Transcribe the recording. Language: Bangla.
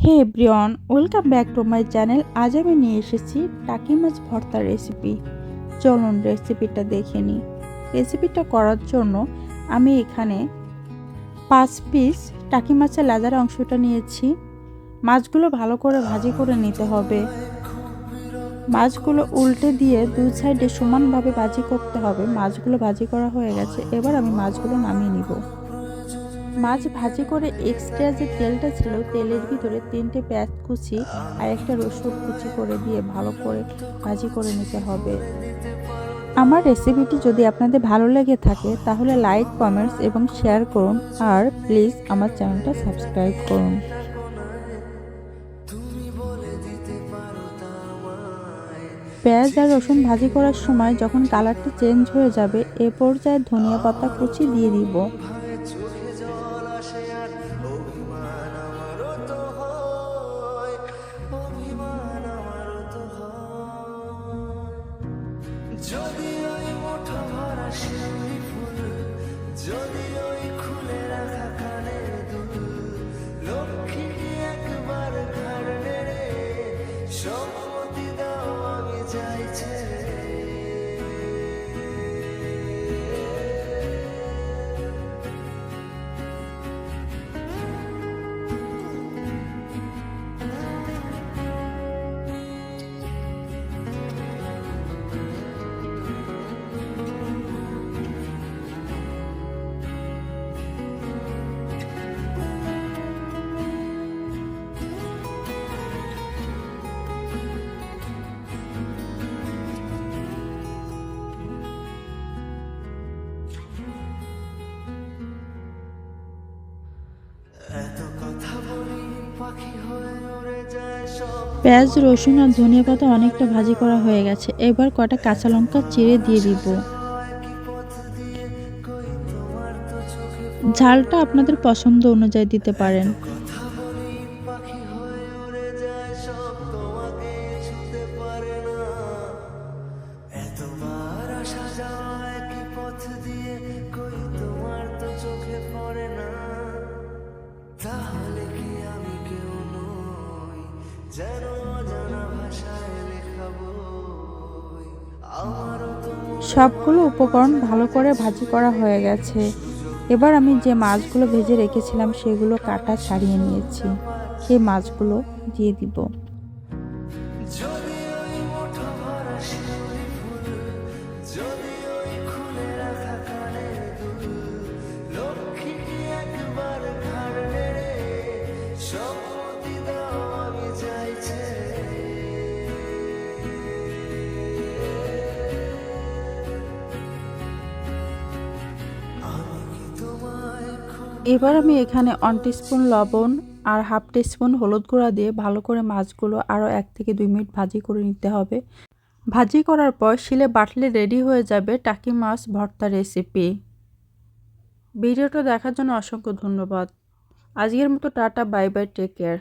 Hey Brian welcome back to my channel আজ আমি নিয়ে এসেছি টাকি মাছ ভর্তার রেসিপি চলুন রেসিপিটা দেখে নিই। রেসিপিটা করার জন্য আমি এখানে পাঁচ পিস টাকি মাছের লাজার অংশটা নিয়েছি। মাছগুলো ভালো করে ভাজি করে নিতে হবে। মাছগুলো উল্টে দিয়ে দু সাইডে সমানভাবে ভাজি করতে হবে। মাছগুলো ভাজি করা হয়ে গেছে। এবার আমি মাছগুলো নামিয়ে নিব। মাছ ভাজি করে এক্সট্রা যে তেলটা ছিল, তেলের ভিতরে তিনটে পেঁয়াজ কুচি আর একটা রসুন কুচি করে দিয়ে ভালো করে ভাজি করে নিতে হবে। আমার রেসিপিটি যদি আপনাদের ভালো লেগে থাকে, তাহলে লাইক কমেন্টস এবং শেয়ার করুন আর প্লিজ আমার চ্যানেলটা সাবস্ক্রাইব করুন। পেঁয়াজ আর রসুন ভাজি করার সময় যখন কালারটা চেঞ্জ হয়ে যাবে, এ পর্যায়ে ধনিয়া পাতা কুচি দিয়ে দিব। যদি ওই পেঁয়াজ, রসুন আর ধনিয়া পাতা অনেকটা ভাজি করা হয়ে গেছে। এবার কটা কাঁচা লঙ্কা চিড়ে দিয়ে দিব। কি ঝালটা আপনাদের পছন্দ অনুযায়ী দিতে পারেন। একই পথ দিয়ে কই? তোমার তো চোখে পড়ে না। সবগুলো উপকরণ ভালো করে ভাজি করা হয়ে গেছে। এবার আমি যে মাছগুলো ভেজে রেখেছিলাম, সেগুলো কাটা ছাড়িয়ে নিয়েছি। সেই মাছগুলো দিয়ে দিব। এবার আমি এখানে ওয়ান স্পুন লবণ আর হাফ স্পুন হলুদ গুঁড়া দিয়ে ভালো করে মাছগুলো আরও এক থেকে দুই মিনিট ভাজি করে নিতে হবে। ভাজি করার পর শিলে বাটলে রেডি হয়ে যাবে টাকি মাছ ভর্তা রেসিপি ভিডিওটা দেখার জন্য অসংখ্য ধন্যবাদ। আজকের মতো tata bye bye take care